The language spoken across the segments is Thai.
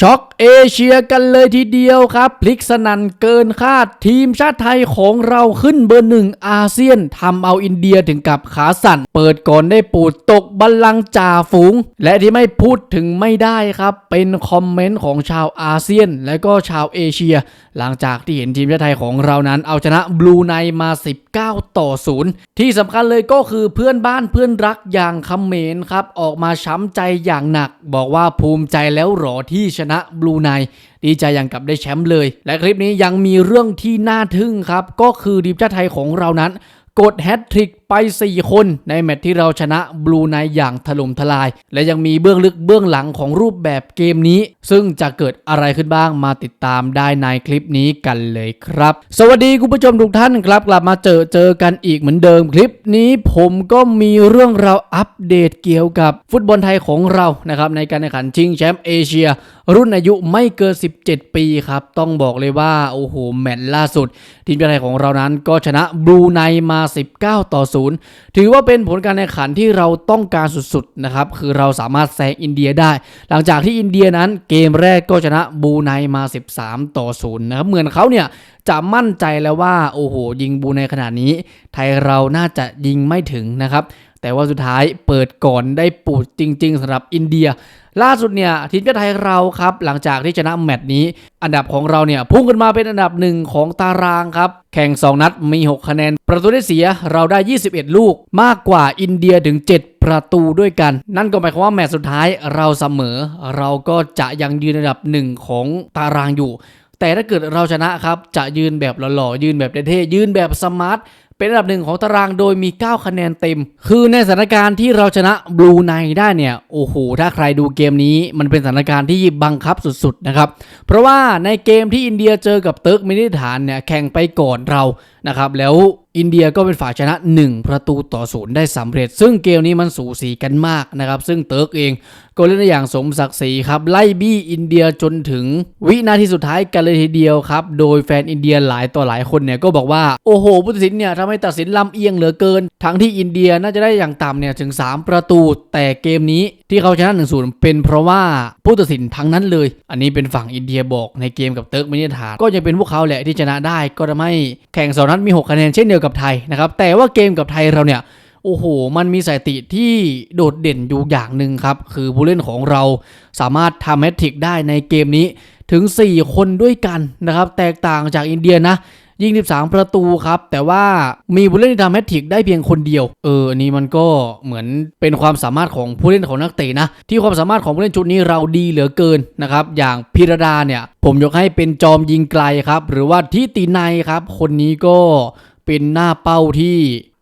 ช็อกเอเชียกันเลยทีเดียวครับ พลิกสนันเกินคาดทีมชาติไทยของเราขึ้นเบอร์หนึ่งอาเซียนทำเอาอินเดียถึงกับขาสั่น เปิดก่อนได้ปูดตกบัลลังจ่าฝูง และที่ไม่พูดถึงไม่ได้ครับ เป็นคอมเมนต์ของชาวอาเซียน และก็ชาวเอเชีย หลังจากที่เห็นทีมชาติไทยของเรานั้น เอาชนะบลูไนมา 19 ต่อ 0 ที่สำคัญเลยก็คือเพื่อนบ้านเพื่อนรักอย่างเขมรครับออกมาช้ำใจอย่างหนัก บอกว่าภูมิใจแล้วหรอที่ชนะบลูไนดีใจอย่างกับได้แชมป์เลย และคลิปนี้ยังมีเรื่องที่น่าทึ่งครับ ก็คือทีมชาติไทยของเรานั้น กดแฮตทริกไป 4 คนในแมตช์ที่เราชนะบลูไนอย่างถล่มทลาย และยังมีเบื้องลึกเบื้องหลังของรูปแบบเกมนี้ ซึ่งจะเกิดอะไรขึ้นบ้างมาติดตามได้ในคลิปนี้กันเลยครับ สวัสดีคุณผู้ชมทุกท่านครับ กลับมาเจอเจอกันอีกเหมือนเดิมคลิปนี้ผมก็มีเรื่องราวอัปเดตเกี่ยวกับฟุตบอลไทยของเรานะครับในการแข่งขันชิงแชมป์เอเชีย รุ่นอายุไม่เกิน 17 ปีครับ ต้องบอกเลยว่าโอ้โหแมตช์ล่าสุด ทีมชาติไทยของเรานั้นก็ชนะบลูไนมา 19 ต่อ0 ถือว่าเป็นผลการแข่งขันที่เราต้องการสุดๆนะครับคือเราสามารถแซงอินเดียได้ หลังจากที่อินเดียนั้นเกมแรกก็ชนะบูไนมา 13 ต่อ0นะครับเหมือนเขาเนี่ยจะมั่นใจแล้วว่าโอ้โหยิงบูไนขนาดนี้ ไทยเราน่าจะยิงไม่ถึงนะครับ แต่ว่าสุดท้ายเปิดก่อนได้ปูดจริง ๆสำหรับอินเดีย ล่าสุดเนี่ยทีมชาติไทยเราครับ หลังจากที่ชนะแมตช์นี้ อันดับของเราเนี่ยพุ่งขึ้นมาเป็นอันดับหนึ่งของตารางครับ แข่ง 2 นัดมี 6 คะแนน ประตูได้เสียเราได้ 21 ลูก มากกว่าอินเดียถึง 7 ประตูด้วยกัน นั่นก็หมายความว่าแมตช์สุดท้ายเราเสมอ เราก็จะยังยืนอันดับหนึ่งของตารางอยู่แต่ถ้าเกิดเราชนะครับ จะยืนแบบหล่อๆยืนแบบเท่ๆยืนแบบสมาร์ท เป็นอันดับหนึ่งของตารางโดยมี 9 คะแนนเต็ม คือในสถานการณ์ที่เราชนะบลูไนได้เนี่ย โอ้โห ถ้าใครดูเกมนี้มันเป็นสถานการณ์ที่บังคับสุดๆนะครับ เพราะว่าในเกมที่อินเดียเจอกับเติร์กมินิสถานเนี่ยแข่งไปก่อนเรา นะครับแล้วอินเดียก็เป็นฝ่ายชนะ 1 ประตูต่อศูนย์ได้สำเร็จ ซึ่งเกมนี้มันสูสีกันมากนะครับ ซึ่งเติร์กเองก็เล่นได้อย่างสมศักดิ์ศรีครับ ไล่บี้อินเดียจนถึงวินาทีสุดท้ายกันเลยทีเดียวครับ โดยแฟนอินเดียหลายต่อหลายคนเนี่ยก็บอกว่า โอ้โหผู้ตัดสินเนี่ยทำให้ตัดสินลำเอียงเหลือเกิน ทั้งที่อินเดียน่าจะได้อย่างต่ำเนี่ยถึง 3 ประตู แต่เกมนี้ที่เขาชนะ1นศูนย์เป็นเพราะว่าผู้ตัดสินทั้งนั้นเลย อันนี้เป็นฝั่งอินเดียบอกในเกมกับเติร์กมินิสถานก็ยังเป็นพวกเขาแหละที่ชนะได้ก็ทำให้แข่งสองนัดมี 6 คะแนนเช่นเดียวกับไทยนะครับ แต่ว่าเกมกับไทยเราเนี่ย โอ้โห มันมีสถิติที่โดดเด่นอยู่อย่างหนึ่งครับ คือผู้เล่นของเราสามารถทำแมตทริกได้ในเกมนี้ถึง 4 คนด้วยกันนะครับ แตกต่างจากอินเดียนะ ยิง 13 ประตูครับ แต่ว่ามีผู้เล่นที่ทำแมตทริกได้เพียงคนเดียว เออ อันนี้มันก็เหมือนเป็นความสามารถของผู้เล่นของนักเตะนะ ที่ความสามารถของผู้เล่นชุดนี้เราดีเหลือเกินนะครับ อย่างพิรดาเนี่ย ผมยกให้เป็นจอมยิงไกลครับ หรือว่าทิตินัยครับ คนนี้ก็เป็นหน้าเป้าที่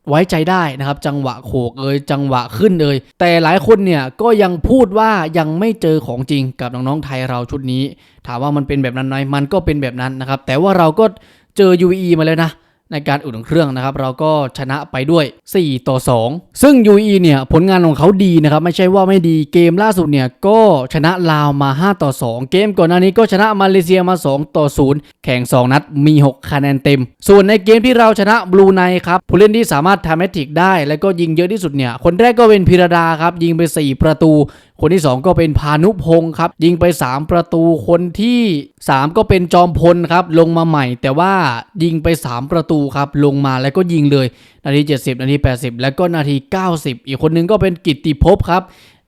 ไว้ใจได้นะครับ จังหวะโขกเอยจังหวะขึ้นเอยแต่หลายคนเนี่ยก็ยังพูดว่ายังไม่เจอของจริงกับน้องๆไทยเราชุดนี้ ถามว่ามันเป็นแบบนั้นไหมมันก็เป็นแบบนั้นนะครับ แต่ว่าเราก็ เจอ UAE มาแล้วนะในการอุ่นเครื่องนะครับเราก็ชนะไปด้วย 4 ต่อ 2 ซึ่ง UAE เนี่ยผลงานของเขาดีนะครับไม่ใช่ว่าไม่ดีเกมล่าสุดเนี่ยก็ชนะลาวมา 5 ต่อ 2 เกมก่อนหน้านี้ก็ชนะมาเลเซียมา 2 ต่อ 0 แข่ง 2 นัดมี 6 คะแนนเต็ม ส่วนในเกมที่เราชนะบลูไนครับผู้เล่นที่สามารถทำแมตทริกได้ แล้วก็ยิงเยอะที่สุดเนี่ยคนแรกก็เป็นพิรดาครับยิงไป 4 ประตูคนที่ 2 ก็เป็นพานุพงศ์ครับ ยิงไป 3 ประตูคนที่ 3 ก็เป็นจอมพลครับ ลงมาใหม่ แต่ว่ายิงไป 3 ประตูครับ ลงมาแล้วก็ยิงเลย นาที 70 นาที 80 แล้วก็นาที 90 อีกคนนึงก็เป็นกิตติภพครับ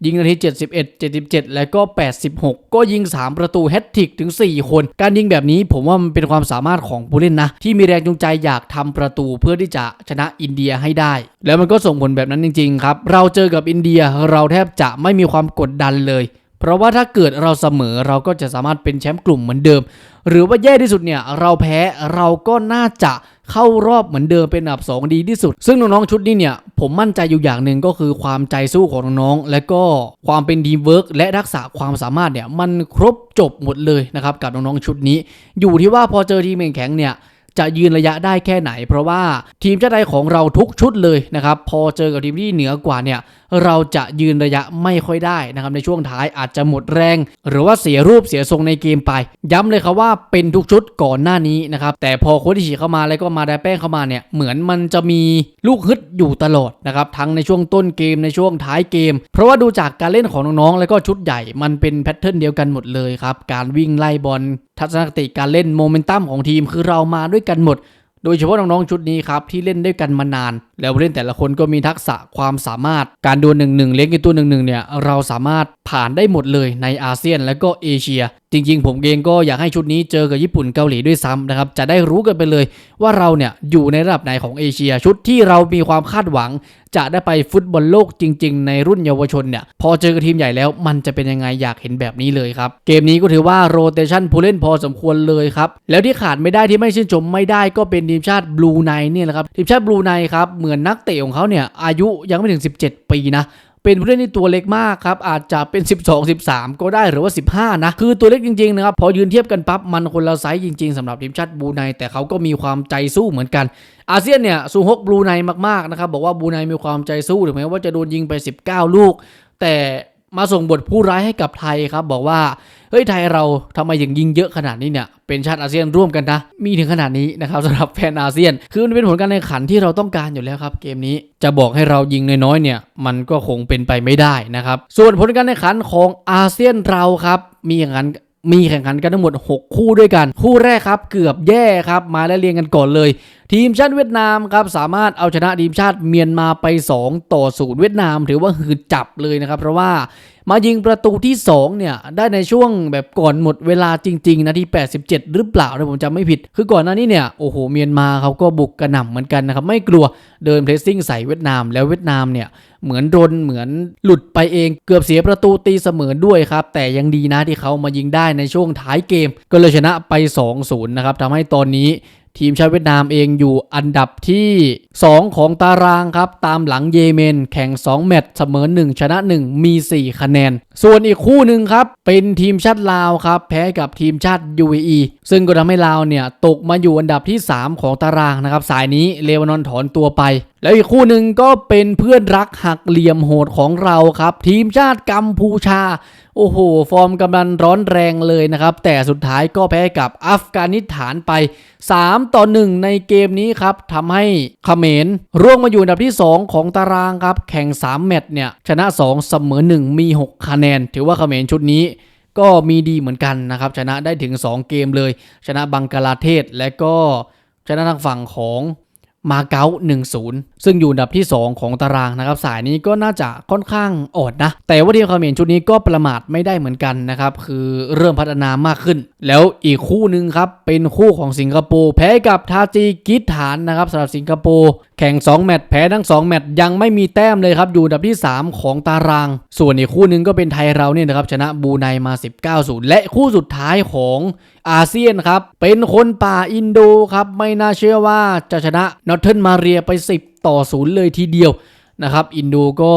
ยิงนาที 71 77 แล้วก็ 86 ก็ยิง 3 ประตูแฮตทริกถึง 4 คน การยิงแบบนี้ผมว่ามันเป็นความสามารถของผู้เล่นนะ ที่มีแรงจูงใจอยากทำประตูเพื่อที่จะชนะอินเดียให้ได้ แล้วมันก็ส่งผลแบบนั้นจริง ๆ ครับ เราเจอกับอินเดียเราแทบจะไม่มีความกดดันเลยเพราะว่าถ้าเกิดเราเสมอเราก็จะสามารถเป็นแชมป์กลุ่มเหมือนเดิม หรือว่าแย่ที่สุดเนี่ย เราแพ้เราก็น่าจะ เข้ารอบเหมือนเดิมเป็นอันดับ 2 ดีที่สุด ซึ่งน้องๆชุดนี้เนี่ยผมมั่นใจอยู่อย่างหนึ่งก็คือความใจสู้ของน้องๆและก็ความเป็นทีเวิร์กและทักษะความสามารถเนี่ยมันครบจบหมดเลยนะครับกับน้องๆชุดนี้ อยู่ที่ว่าพอเจอทีมแข็งเนี่ยจะยืนระยะได้แค่ไหน เพราะว่าทีมชาติไทยของเราทุกชุดเลยนะครับพอเจอกับทีมที่เหนือกว่าเนี่ยเราจะยืนระยะไม่ค่อยได้นะครับในช่วงท้ายอาจจะหมดแรง หรือว่าเสียรูปเสียทรงในเกมไป ย้ำเลยครับว่าเป็นทุกชุดก่อนหน้านี้นะครับแต่พอโคดิชิเข้ามาแล้วก็มาไดาแป้งเข้ามาเนี่ยเหมือนมันจะมีลูกฮึดอยู่ตลอดนะครับทั้งในช่วงต้นเกมในช่วงท้ายเกม เพราะว่าดูจากการเล่นของน้องๆแล้วก็ชุดใหญ่มันเป็นแพทเทิร์นเดียวกันหมดเลยครับการวิ่งไล่บอลทัศนคติการเล่นโมเมนตัมของทีมคือเรามาด้วยกันหมด โดยเฉพาะน้องๆชุดนี้ครับที่เล่นด้วยกันมานาน แล้วผู้เล่นแต่ละคนก็มีทักษะความสามารถการดวลหนึ่งหนึ่งเลี้ยงกันตัวหนึ่งหนึ่งเนี่ยเราสามารถผ่านได้หมดเลยในอาเซียนและก็เอเชีย จริง ๆ ผมเองก็อยากให้ชุดนี้เจอกับญี่ปุ่นเกาหลีด้วยซ้ำนะครับจะได้รู้กันไปเลยว่าเราเนี่ยอยู่ในระดับไหนของเอเชียชุดที่เรามีความคาดหวัง จะได้ไปฟุตบอลโลกจริง ๆ ในรุ่นเยาวชนเนี่ยพอเจอกับทีมใหญ่แล้วมันจะเป็นยังไงอยากเห็นแบบนี้เลยครับ เกมนี้ก็ถือว่าโรเตชันผู้เล่นพอสมควรเลยครับ แล้วที่ขาดไม่ได้ที่ไม่ชื่นชมไม่ได้ก็เป็นทีมชาติบลูไนเนี่ยแหละครับทีมชาติบลูไนครับเหมือนนักเตะของเขาเนี่ยอายุยังไม่ถึง 17 ปีนะ เป็นผู้เล่นที่ตัวเล็กมากครับ อาจจะเป็น 12 13 ก็ได้หรือว่า 15 นะ คือตัวเล็กจริงๆนะครับ พอยืนเทียบกันปั๊บ มันคนละไซส์จริงๆสำหรับทีมชาติบูไน แต่เขาก็มีความใจสู้เหมือนกัน อาเซียนเนี่ยสู้ฮกบูไนมากๆนะครับ บอกว่าบูไนมีความใจสู้ถึงแม้ว่าจะโดนยิงไป 19 ลูก แต่ มาส่งบทผู้ร้ายให้กับไทยครับ บอกว่าเฮ้ยไทยเราทำไมถึงยิงเยอะขนาดนี้เนี่ยเป็นชาติอาเซียนร่วมกันนะ มีถึงขนาดนี้นะครับสำหรับแฟนอาเซียน คือมันเป็นผลการแข่งขันที่เราต้องการอยู่แล้วครับ เกมนี้จะบอกให้เรายิงน้อยๆเนี่ยมันก็คงเป็นไปไม่ได้นะครับ ส่วนผลการแข่งขันของอาเซียนเราครับ มีอย่างนั้นมีแข่งขันกันทั้งหมด 6 คู่ด้วยกัน คู่แรกครับ เกือบแย่ครับ มาแล้วเรียงกันก่อนเลย ทีมชาติเวียดนามครับสามารถเอาชนะทีมชาติเมียนมาไป 2 ต่อศูนย์เวียดนามถือว่าหืดจับเลยนะครับ เพราะว่ามายิงประตูที่ 2 เนี่ย ได้ในช่วงแบบก่อนหมดเวลาจริง ๆ นาที 87 หรือเปล่าถ้าผมจำไม่ผิด คือก่อนหน้านี้เนี่ย โอ้โห เมียนมาเขาก็บุกกระหน่ำเหมือนกันนะครับ ไม่กลัวเดินเพรสซิ่งใส่เวียดนาม แล้วเวียดนามเนี่ย เหมือนรนเหมือนหลุดไปเองเกือบเสียประตูตีเสมอด้วยครับ แต่ยังดีนะที่เขามายิงได้ในช่วงท้ายเกม ก็เลยชนะไป 2-0 นะครับทำให้ตอนนี้ ทีมชาติเวียดนามเองอยู่อันดับที่ 2 ของตารางครับ ตามหลังเยเมน แข่ง 2 แมตช์เสมอ 1 ชนะ 1 มี 4 คะแนน ส่วนอีกคู่หนึ่งครับ เป็นทีมชาติลาวครับ แพ้กับทีมชาติ UAE ซึ่งก็ทำให้ลาวเนี่ย ตกมาอยู่อันดับที่ 3 ของตารางนะครับ สายนี้เลวานอนถอนตัวไป แล้วอีกคู่หนึ่งก็เป็นเพื่อนรักหักเหลี่ยมโหดของเราครับ ทีมชาติกัมพูชา โอ้โห ฟอร์มกำลังร้อนแรงเลยนะครับ แต่สุดท้ายก็แพ้กับอัฟกานิสถานไป 3 ต่อ 1 ในเกมนี้ครับทำให้เขมรร่วงมาอยู่อันดับที่ 2 ของตารางครับ แข่ง 3 แมตช์เนี่ยชนะ 2 เสมอ 1 มี 6 คะแนนถือว่าเขมรชุดนี้ก็มีดีเหมือนกันนะครับ ชนะได้ถึง 2 เกมเลย ชนะบังกลาเทศ และก็ชนะทางฝั่งของมาเก๊า1-0 ซึ่งอยู่อันดับที่ 2 ของตารางนะครับ สายนี้ก็น่าจะค่อนข้างอดนะ แต่ว่าทีมเขมรชุดนี้ก็ประมาทไม่ได้เหมือนกันนะครับ คือเริ่มพัฒนามากขึ้น แล้วอีกคู่หนึ่งครับ เป็นคู่ของสิงคโปร์แพ้กับทาจิกิสถานนะครับสำหรับสิงคโปร์แข่ง 2 แมตช์แพ้ทั้ง 2 แมตช์ยังไม่มีแต้มเลยครับ อยู่อันดับที่ 3 ของตาราง ส่วนอีกคู่หนึ่งก็เป็นไทยเราเนี่ยนะครับ ชนะบูไนมา 19-0 และคู่สุดท้ายของอาเซียนครับ เป็นคนป่าอินโดครับ ไม่น่าเชื่อว่าจะชนะนอตเทิร์มาเรียไป 10 ต่อ 0 เลยทีเดียวนะครับ อินโดก็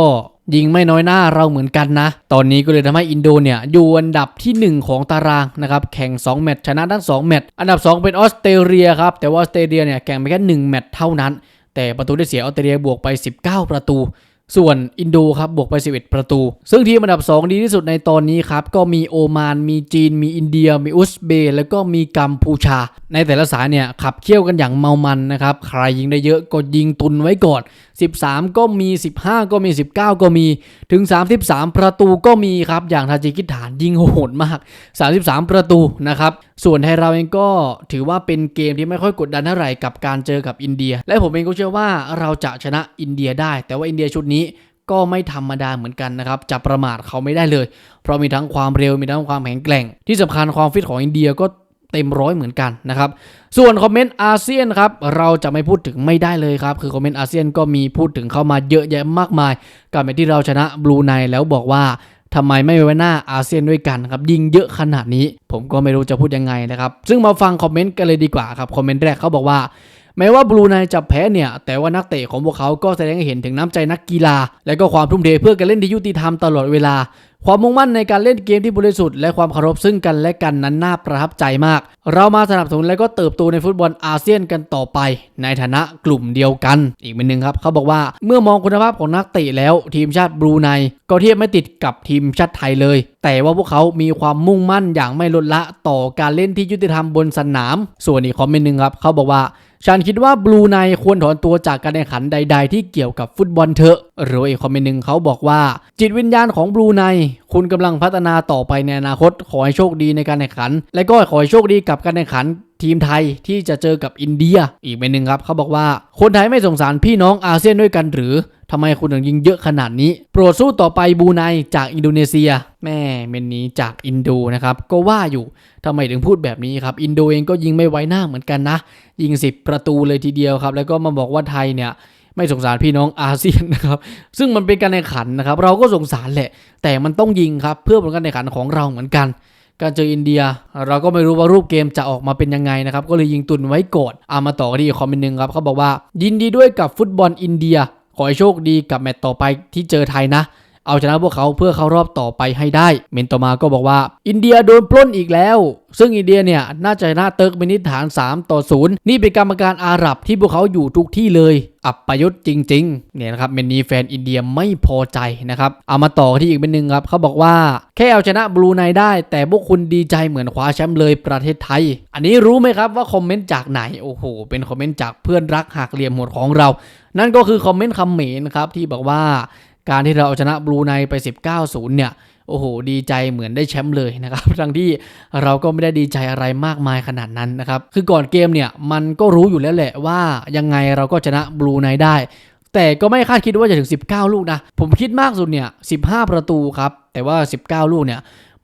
ยิงไม่น้อยหน้าเราเหมือนกันนะ ตอนนี้ก็เลยทำให้อินโดเนี่ยอยู่อันดับที่ 1 ของตารางนะครับ แข่ง 2 แมตช์ชนะทั้ง 2 แมตช์ อันดับ 2 เป็นออสเตรเลียครับ แต่ว่าออสเตรเลียเนี่ยแข่งไปแค่ 1 แมตช์เท่านั้น แต่ประตูได้เสียออสเตรเลียบวกไป 19 ประตู ส่วนอินโดครับบวกไป 11 ประตู ซึ่งทีมอันดับ 2 ดีที่สุดในตอนนี้ครับ ก็มีโอมาน มีจีน มีอินเดีย มีอุซเบย์แล้วก็มีกัมพูชา ในแต่ละสายเนี่ย ขับเคี่ยวกันอย่างเมามันนะครับ ใครยิงได้เยอะก็ยิงตุนไว้ก่อน 13 ก็มี 15 ก็มี 19 ก็มีถึง 33 ประตูก็มีครับ อย่างทาจิกิสถานยิงโหดมาก 33 ประตูนะครับส่วนไทยเราเองก็ถือว่าเป็นเกมที่ไม่ค่อยกดดันเท่าไหร่กับการเจอกับอินเดีย และผมเองก็เชื่อว่าเราจะชนะอินเดียได้ แต่ว่าอินเดียชุดนี้ก็ไม่ธรรมดาเหมือนกันนะครับ จะประมาทเขาไม่ได้เลย เพราะมีทั้งความเร็วมีทั้งความแข็งแกร่ง ที่สำคัญความฟิตของอินเดียก็เต็มร้อยเหมือนกันนะครับ ส่วนคอมเมนต์อาเซียนครับเราจะไม่พูดถึงไม่ได้เลยครับ คือคอมเมนต์อาเซียนก็มีพูดถึงเข้ามาเยอะแยะมากมายกับแมตช์ที่เราชนะบลูไนแล้วบอกว่าทำไมไม่ไว้หน้าอาเซียนด้วยกันครับยิงเยอะขนาดนี้ ผมก็ไม่รู้จะพูดยังไงนะครับ ซึ่งมาฟังคอมเมนต์กันเลยดีกว่าครับคอมเมนต์แรกเขาบอกว่า แม้ว่าบลูไนจะแพ้เนี่ย แต่ว่านักเตะของพวกเขาก็แสดงให้เห็นถึงน้ำใจนักกีฬา และก็ความทุ่มเทเพื่อการเล่นที่ยุติธรรมตลอดเวลา ความมุ่งมั่นในการเล่นเกมที่บริสุทธิ์และความเคารพซึ่งกันและกันนั้นน่าประทับใจมาก เรามาสนับสนุนและก็เติบโตในฟุตบอลอาเซียนกันต่อไป ในฐานะกลุ่มเดียวกัน อีกเป็นหนึ่งครับเขาบอกว่าเมื่อมองคุณภาพของนักเตะแล้วทีมชาติบรูไนก็เทียบไม่ติดกับทีมชาติไทยเลย แต่ว่าพวกเขามีความมุ่งมั่นอย่างไม่ลดละต่อการเล่นที่ยุติธรรมบนสนาม ส่วนอีกคอมเมนต์หนึ่งครับเขาบอกว่า ฉันคิดว่าบลูไนควรถอนตัวจากการแข่งขันใด ๆ ที่เกี่ยวกับฟุตบอลเถอะหรืออีกคอมเมนต์หนึ่งเขาบอกว่า จิตวิญญาณของบลูไนคุณกำลังพัฒนาต่อไปในอนาคตขอให้โชคดีในการแข่งขัน และก็ขอให้โชคดีกับการแข่งขัน ทีมไทยที่จะเจอกับอินเดีย อีกเป็นหนึ่งครับเขาบอกว่า คนไทยไม่สงสารพี่น้องอาเซียนด้วยกันหรือทำไมคุณถึงยิงเยอะขนาดนี้ โปรดสู้ต่อไปบูไนจากอินโดนีเซีย แม่เมนนี้จากอินโดนะครับ ก็ว่าอยู่ทำไมถึงพูดแบบนี้ครับ อินโดเองก็ยิงไม่ไว้หน้าเหมือนกันนะ ยิง 10 ประตูเลยทีเดียวครับ แล้วก็มาบอกว่าไทยเนี่ยไม่สงสารพี่น้องอาเซียนนะครับ ซึ่งมันเป็นการแข่งขันนะครับ เราก็สงสารแหละ แต่มันต้องยิงครับ เพื่อผลการแข่งขันของเราเหมือนกัน การเจออินเดีย เราก็ไม่รู้ว่ารูปเกมจะออกมาเป็นยังไงนะครับ ก็เลยยิงตุนไว้ก่อนเอามาต่อกันที่อีกคอมเมนต์หนึ่งครับเขาบอกว่า ยินดีด้วยกับฟุตบอลอินเดีย ขอให้โชคดีกับแมตต์ต่อไปที่เจอไทยนะ เอาชนะพวกเขาเพื่อเข้ารอบต่อไปให้ได้ เมนต่อมาก็บอกว่า อินเดียโดนปล้นอีกแล้ว ซึ่งอินเดียเนี่ยน่าจะชนะเติร์กเมนิสถาน 3 ต่อ 0 นี่เป็นกรรมการอาหรับที่พวกเขาอยู่ทุกที่เลย อับประยุทธ์จริงๆ เนี่ยนะครับเมนนีแฟนอินเดียไม่พอใจนะครับเอามาต่อที่อีกเป็นหนึ่งครับเขาบอกว่าแค่เอาชนะบลูไนได้ แต่พวกคุณดีใจเหมือนคว้าแชมป์เลยประเทศไทย อันนี้รู้ไหมครับว่าคอมเมนต์จากไหนโอ้โหเป็นคอมเมนต์จากเพื่อนรักหักเหลี่ยมโหดของเรา นั่นก็คือคอมเมนต์คำเหมนครับที่บอกว่า การที่เราเอาชนะบลูไนไป 19-0 เนี่ย โอ้โห ดีใจเหมือนได้แชมป์เลยนะครับ ทั้งที่เราก็ไม่ได้ดีใจอะไรมากมายขนาดนั้นนะครับ คือก่อนเกมเนี่ย มันก็รู้อยู่แล้วแหละว่ายังไงเราก็ชนะบลูไนได้ แต่ก็ไม่คาดคิดว่าจะถึง 19 ลูกนะ ผมคิดมากสุดเนี่ย 15 ประตูครับ แต่ว่า 19 ลูกเนี่ย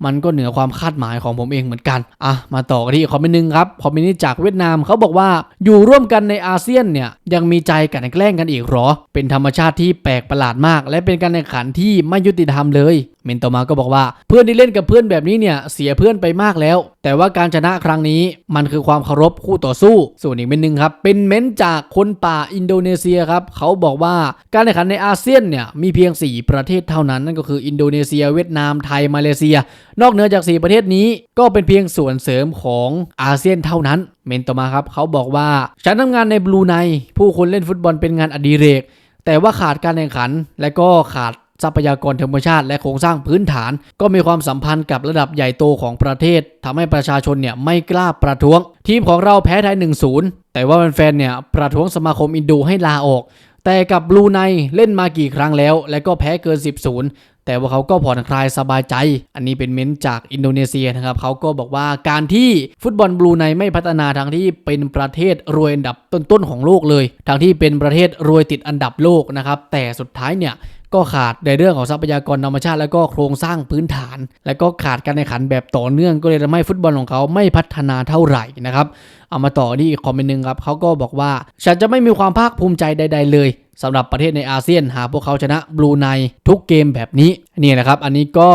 มันก็เหนือความคาดหมายของผมเองเหมือนกัน อะ มาต่อกันที่คอมเมนต์หนึงครับ คอมเมนต์นี้จากเวียดนามเขาบอกว่าอยู่ร่วมกันในอาเซียนเนี่ยยังมีใจกันแกล้งกันอีกหรอ เป็นธรรมชาติที่แปลกประหลาดมาก และเป็นการแข่งขันที่ไม่ยุติธรรมเลย เมนต่อมาก็บอกว่าเพื่อนที่เล่นกับเพื่อนแบบนี้เนี่ยเสียเพื่อนไปมากแล้ว แต่ว่าการชนะครั้งนี้มันคือความเคารพคู่ต่อสู้ ส่วนอีกเมนหนึ่งครับ เป็นเมนจากคนป่าอินโดนีเซียครับ เขาบอกว่าการแข่งขันในอาเซียนเนี่ยมีเพียง 4 ประเทศเท่านั้นนั่นก็คืออินโดนีเซีย เวียดนามไทยมาเลเซีย นอกเหนือจาก 4 ประเทศนี้ก็เป็นเพียงส่วนเสริมของอาเซียนเท่านั้น เมนต่อมาครับเขาบอกว่าฉันทำงานในบลูไนผู้คนเล่นฟุตบอลเป็นงานอดิเรกแต่ว่าขาดการแข่งขันและก็ขาด ทรัพยากรธรรมชาติและโครงสร้างพื้นฐาน ก็มีความสัมพันธ์กับระดับใหญ่โตของประเทศทำให้ประชาชนเนี่ยไม่กล้าประท้วง ทีมของเราแพ้ไทย 1-0 แต่ว่าแฟนๆเนี่ยประท้วงสมาคมอินโดให้ลาออก แต่กับบลูไนเล่นมากี่ครั้งแล้ว และก็แพ้เกิน 10แต่ว่าเขาก็ผ่อนคลายสบายใจ อันนี้เป็นเม้นต์จากอินโดนีเซียนะครับ เขาก็บอกว่าการที่ฟุตบอลบลูไนไม่พัฒนาทางที่เป็นประเทศรวยอันดับต้นๆของโลกเลย ทางที่เป็นประเทศรวยติดอันดับโลกนะครับ แต่สุดท้ายเนี่ย ก็ขาดในเรื่องของทรัพยากรธรรมชาติ และก็โครงสร้างพื้นฐาน และก็ขาดการแข่งขันแบบต่อเนื่องก็เลยทำให้ฟุตบอลของเขาไม่พัฒนาเท่าไหร่นะครับเอามาต่อที่อีกคอมเมนต์หนึ่งครับเขาก็บอกว่าฉันจะไม่มีความภาคภูมิใจใด ๆ เลยสำหรับประเทศในอาเซียนหากพวกเขาชนะบลูไนทุกเกมแบบนี้นี่นะครับ อันนี้ก็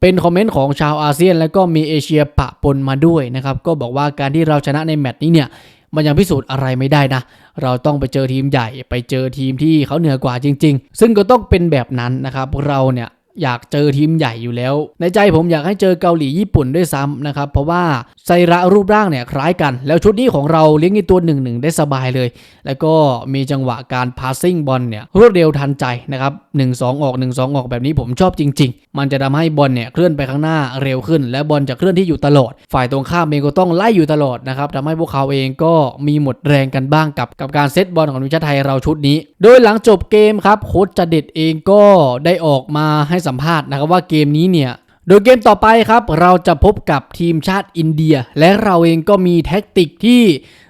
เป็นคอมเมนต์ของชาวอาเซียน แล้วก็มีเอเชียปะปนมาด้วยนะครับก็บอกว่าการที่เราชนะในแมตช์นี้เนี่ย มันยังพิสูจน์อะไรไม่ได้นะ เราต้องไปเจอทีมใหญ่ไปเจอทีมที่เขาเหนือกว่าจริง ๆ ซึ่งก็ต้องเป็นแบบนั้นนะครับ เราเนี่ย อยากเจอทีมใหญ่อยู่แล้ว ในใจผมอยากให้เจอเกาหลีญี่ปุ่นด้วยซ้ำนะครับ เพราะว่าไซระรูปร่างเนี่ยคล้ายกัน แล้วชุดนี้ของเราเลี้ยงในตัวหนึ่งหนึ่งได้สบายเลย แล้วก็มีจังหวะการพาสซิ่งบอลเนี่ยรวดเร็วทันใจนะครับ1 2ออก1 2ออกแบบนี้ผมชอบจริง ๆ มันจะทำให้บอลเนี่ยเคลื่อนไปข้างหน้าเร็วขึ้น และบอลจะเคลื่อนที่อยู่ตลอด ฝ่ายตรงข้ามเองก็ต้องไล่อยู่ตลอดนะครับทำให้พวกเขาเองก็มีหมดแรงกันบ้างกับกับการเซตบอลของทีมชาติไทยเราชุดนี้ โดยหลังจบเกมครับโค้ชจเด็ดเองก็ได้ออกมาให้สัมภาษณ์นะครับว่าเกมนี้เนี่ยโดยเกมต่อไปครับ เราจะพบกับทีมชาติอินเดีย และเราเองก็มีแท็กติกที่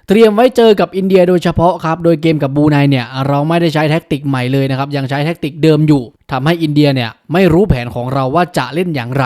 เตรียมไว้เจอกับอินเดียโดยเฉพาะครับ โดยเกมกับบูไนเนี่ยเราไม่ได้ใช้แท็กติกใหม่เลยนะครับ ยังใช้แท็กติกเดิมอยู่ทำให้อินเดียเนี่ยไม่รู้แผนของเราว่าจะเล่นอย่างไร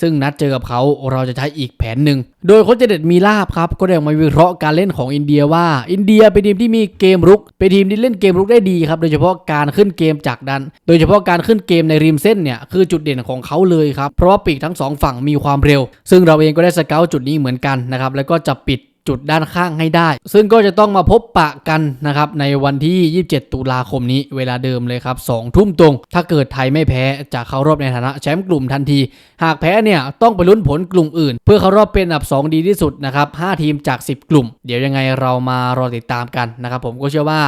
ซึ่งนัดเจอกับเขาเราจะใช้อีกแผนหนึ่ง โดยโค้ชเจเด็ดมีลาบครับ ก็ได้ออกมาวิเคราะห์การเล่นของอินเดียว่า อินเดียเป็นทีมที่มีเกมรุก เป็นทีมที่เล่นเกมรุกได้ดีครับ โดยเฉพาะการขึ้นเกมจากดัน โดยเฉพาะการขึ้นเกมในริมเส้นเนี่ยคือจุดเด่นของเขาเลยครับ เพราะว่าปีกทั้งสองฝั่งมีความเร็ว ซึ่งเราเองก็ได้สเกลจุดนี้เหมือนกันนะครับ แล้วก็จะปิด จุดด้านข้างให้ได้ ซึ่งก็จะต้องมาพบปะกันนะครับในวันที่ 27 ตุลาคมนี้เวลาเดิมเลยครับ2ทุ่มตรง ถ้าเกิดไทยไม่แพ้จะเข้ารอบในฐานะแชมป์กลุ่มทันที หากแพ้เนี่ยต้องไปลุ้นผลกลุ่มอื่น เพื่อเข้ารอบเป็นอันดับ 2 ดีที่สุดนะครับ 5 ทีมจาก 10 กลุ่ม เดี๋ยวยังไงเรามารอติดตามกันนะครับผมก็เชื่อว่า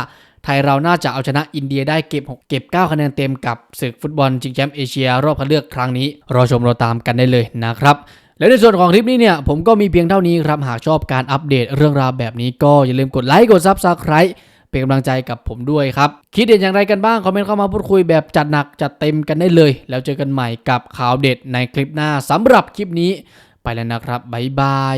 ไทยเราน่าจะเอาชนะอินเดียได้เก็บ 6 เก็บ 9 คะแนนเต็มกับศึกฟุตบอลชิงแชมป์เอเชียรอบคัดเลือกครั้งนี้ รอชมรอตามกันได้เลยนะครับ และในส่วนของคลิปนี้เนี่ยผมก็มีเพียงเท่านี้ครับหากชอบการอัปเดตเรื่องราวแบบนี้ก็อย่าลืมกดไลค์กดซับสไคร b ์เป็นกำลังใจกับผมด้วยครับ คิดเห็นอย่างไรกันบ้าง คอมเมนต์เข้ามาพูดคุยแบบจัดหนักจัดเต็มกันได้เลย แล้วเจอกันใหม่กับข่าวเด็ดในคลิปหน้าสำหรับคลิปนี้ ไปแล้วนะครับบ๊ายบาย